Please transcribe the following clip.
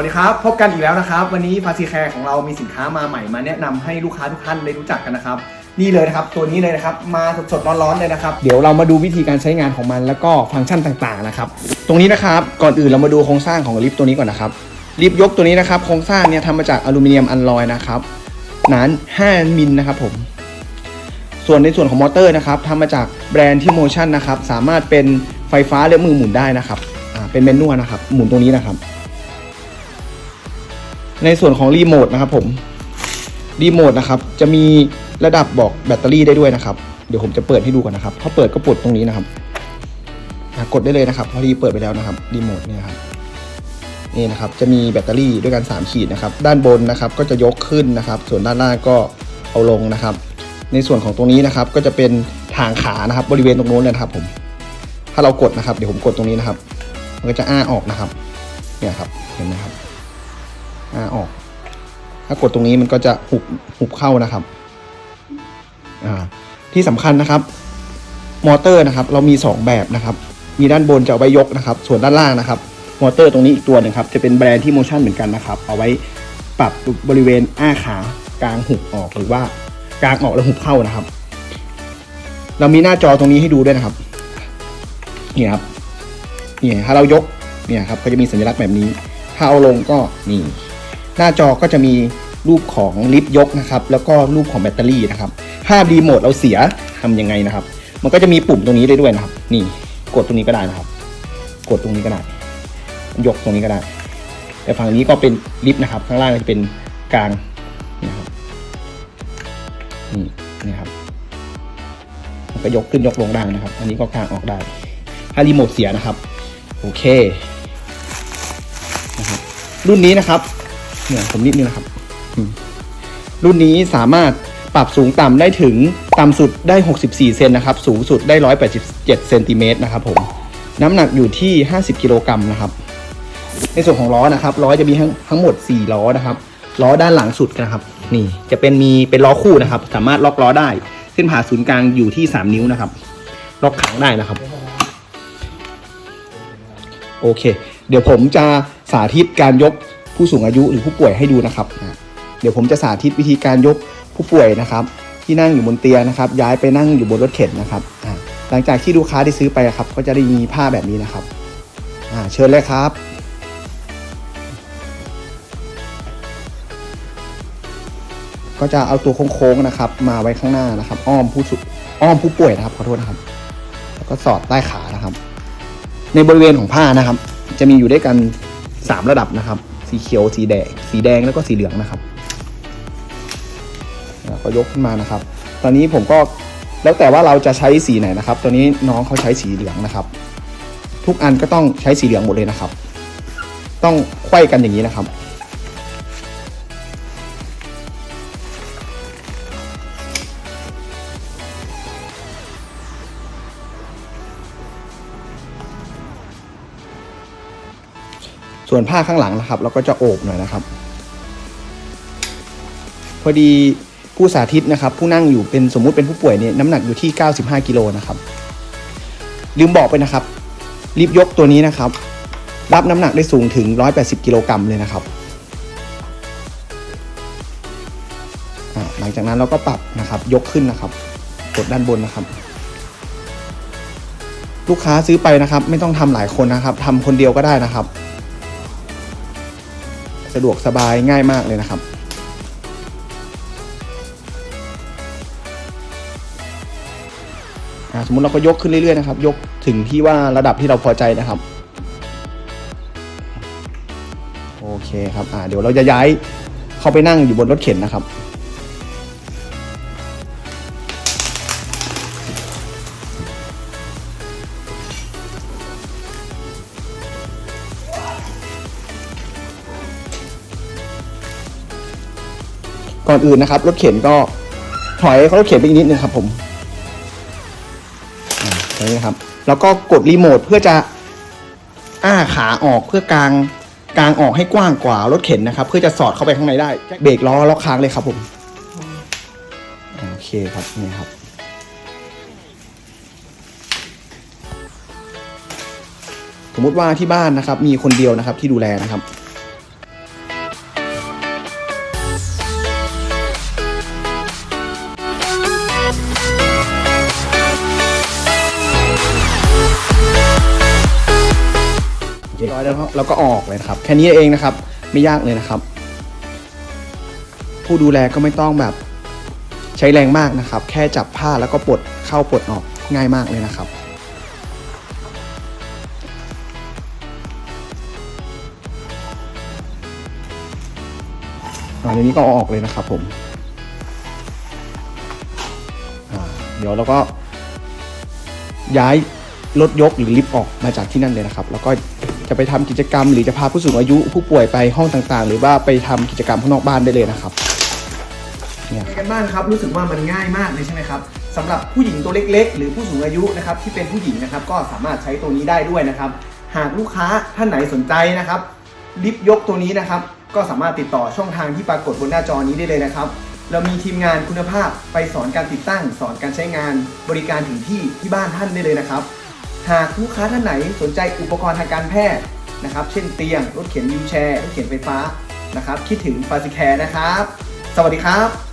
สวัสดีครับพบกันอีกแล้วนะครับ วันนี้ฟาซีแคร์ของเรามีสินค้ามาใหม่มาแนะนำให้ลูกค้าทุกท่านได้รู้จักกันนะครับ นี่เลยนะครับ ตัวนี้เลยนะครับ มาสดๆร้อนๆเลยนะครับ เดี๋ยวเรามาดูวิธีการใช้งานของมันแล้วก็ฟังก์ชันต่างๆนะครับ ตรงนี้นะครับก่อนอื่นเรามาดูโครงสร้างของลิฟต์ตัวนี้ก่อนนะครับลิฟต์ยกตัวนี้นะครับโครงสร้างเนี่ยทำมาจากอลูมิเนียมอัลลอยนะครับหนา5มิลนะครับผม ส่วนในส่วนของมอเตอร์นะครับทำมาจากแบรนด์ที่โมชั่นนะครับสามารถเป็นไฟฟ้าและมือหมุนได้นะครับอ่าเป็นแมนูนะครับหมุนตรงนี้นะครับ ในส่วนของรีโมทนะครับผมรีโมทนะครับจะมีระดับบอกแบตเตอรี่ได้ด้วยนะครับ เดี๋ยวผมจะเปิดให้ดูก่อนนะครับถ้าเปิดก็ปลดตรงนี้นะครับกดได้เลยนะครับพอดีเปิดไปแล้วนะครับรีโมทเนี่ยครับนี่นะครับจะมีแบตเตอรี่ด้วยกัน 3 ขีดนะครับ ด้านบนนะครับก็จะยกขึ้นนะครับ ส่วนด้านล่างก็เอาลงนะครับ ในส่วนของตรงนี้นะครับก็จะเป็นทางขานะครับ บริเวณตรงโน้นนะครับผม ถ้าเรากดนะครับ เดี๋ยวผมกดตรงนี้นะครับ มันก็จะอ้าออกนะครับ เนี่ยครับเห็นไหมครับ อ้าออก ถ้ากดตรงนี้มันก็จะหุบหุบเข้านะครับ อ่า ที่สำคัญนะครับ มอเตอร์นะครับ เรามี 2 แบบนะครับ มีด้านบนจะเอาไว้ยกนะครับ ส่วนด้านล่างนะครับ มอเตอร์ตรงนี้อีกตัวหนึ่งครับ จะเป็นแบรนด์ที่โมชั่นเหมือนกันนะครับ เอาไว้ปรับบริเวณอ้าขากลางหุบออกหรือว่ากลางออกแล้วหุบเข้านะครับ เรามีหน้าจอตรงนี้ให้ดูด้วยนะครับนี่ครับนี่ถ้าเรายกเนี่ยครับก็จะมีสัญลักษณ์แบบนี้ ถ้าเอาลงก็นี่ หน้าจอก็จะมีรูปของลิฟต์ยกนะครับแล้วก็รูปของแบตเตอรี่นะครับถ้ารีโมทเราเสียทำยังไงนะครับ มันก็จะมีปุ่มตรงนี้ได้ด้วยนะครับ นี่กดตรงนี้ก็ได้นะครับ กดตรงนี้ก็ได้ยกตรงนี้ก็ได้ แต่ฝั่งนี้ก็เป็นลิฟต์นะครับ ข้างล่างก็จะเป็นกลางนี่ครับนี่นี่ครับมันก็ยกขึ้นยกลงได้นะครับ อันนี้ก็กลางออกได้ ถ้ารีโมทเสียนะครับ โอเคนะครับรุ่นนี้นะครับ เนี่ยผมนิดนึงนะครับ รุ่นนี้สามารถปรับสูงต่ำได้ถึงต่ำสุดได้ 64 เซนนะครับ สูงสุดได้ 187 เซนติเมตรนะครับผม น้ำหนักอยู่ที่ 50 กิโลกรัมนะครับ ในส่วนของล้อนะครับ ล้อจะมีทั้งทั้งหมด 4 ล้อนะครับ ล้อด้านหลังสุดนะครับ นี่จะเป็นมีเป็นล้อคู่นะครับ สามารถล็อกล้อได้ เส้นผ่าศูนย์กลางอยู่ที่ 3 นิ้วนะครับ ล็อกขังได้นะครับ โอเค เดี๋ยวผมจะสาธิตการยก ผู้สูงอายุหรือผู้ป่วยให้ดูนะครับอะเดี๋ยวผมจะสาธิตวิธีการยกผู้ป่วยนะครับ ที่นั่งอยู่บนเตียงนะครับ ย้ายไปนั่งอยู่บนรถเข็นนะครับอะหลังจากที่ลูกค้าได้ซื้อไปครับก็จะได้มีผ้าแบบนี้นะครับเชิญเลยครับก็จะเอาตัวโค้งๆนะครับ มาไว้ข้างหน้านะครับ อ้อมผู้สุอ้อมผู้ป่วยนะครับขอโทษนะครับ แล้วก็สอดใต้ขานะครับ ในบริเวณของผ้านะครับ จะมีอยู่ด้วยกัน 3 ระดับนะครับ สีเขียวสีแดง สีแดงแล้วก็สีเหลืองนะครับก็ยกขึ้นมานะครับ ตอนนี้ผมก็แล้วแต่ว่าเราจะใช้สีไหนนะครับ ตอนนี้น้องเขาใช้สีเหลืองนะครับ ทุกอันก็ต้องใช้สีเหลืองหมดเลยนะครับ ต้องไขว้กันอย่างนี้นะครับ ส่วนผ้าข้างหลังนะครับ เราก็จะโอบหน่อยนะครับ พอดีผู้สาธิตนะครับ ผู้นั่งอยู่เป็นสมมุติเป็นผู้ป่วยเนี่ยน้ำหนักอยู่ที่ 95กิโลนะครับ ลืมบอกไปนะครับ รีบยกตัวนี้นะครับ รับน้ำหนักได้สูงถึง 180กิโลกรัมเลยนะครับหลังจากนั้นเราก็ปรับนะครับ ยกขึ้นนะครับ กดด้านบนนะครับ ลูกค้าซื้อไปนะครับ ไม่ต้องทำหลายคนนะครับทำคนเดียวก็ได้นะครับ สะดวกสบายง่ายมากเลยนะครับสมมติเราก็ยกขึ้นเรื่อยๆนะครับ ยกถึงที่ว่าระดับที่เราพอใจนะครับ โอเคครับอ่าเดี๋ยวเราจะย้ายเข้าไปนั่งอยู่บนรถเข็นนะครับ ก่อนอื่นนะครับรถเข็นก็ถอยเขารถเข็นไปอีกนิดนึงครับผมอ่นี้นะครับ แล้วก็กดรีโมทเพื่อจะอ้าขาออกเพื่อกางกางออกให้กว้างกว่ารถเข็นนะครับ เพื่อจะสอดเข้าไปข้างในได้ เบรกล้อล็อกค้างเลยครับผมโอเคครับนี่ครับสมมติว่าที่บ้านนะครับ มีคนเดียวนะครับที่ดูแลนะครับ ร้อยแล้วก็แล้วก็ออกเลยนะครับ แค่นี้เองนะครับ ไม่ยากเลยนะครับ ผู้ดูแลก็ไม่ต้องแบบใช้แรงมากนะครับ แค่จับผ้าแล้วก็ปลดเข้าปลดออกง่ายมากเลยนะครับอ่าเดี๋ยวนี้ก็ออกเลยนะครับผมเดี๋ยวเราก็ย้ายรถยกหรือลิฟต์ออกมาจากที่นั่นเลยนะครับ แล้วก็ จะไปทำกิจกรรม หรือจะพาผู้สูงอายุผู้ป่วยไปห้องต่างๆ หรือว่าไปทำกิจกรรมข้างนอกบ้านได้เลยนะครับเนี่ยกันบ้านครับรู้สึกว่ามันง่ายมากเลยใช่ไหมครับสำหรับผู้หญิงตัวเล็ก ๆ หรือผู้สูงอายุนะครับที่เป็นผู้หญิงนะครับก็สามารถใช้ตัวนี้ได้ด้วยนะครับ หากลูกค้าท่านไหนสนใจนะครับลิฟยกตัวนี้นะครับก็สามารถติดต่อช่องทางที่ปรากฏบนหน้าจอนี้ได้เลยนะครับ เรามีทีมงานคุณภาพไปสอนการติดตั้ง สอนการใช้งานบริการถึงที่ที่บ้านท่านได้เลยนะครับ หากลูกค้าท่านไหนสนใจอุปกรณ์ทางการแพทย์นะครับ เช่นเตียง รถเข็นวิวแชร์ รถเข็นไฟฟ้านะครับ คิดถึงฟาซิแคร์นะครับ สวัสดีครับ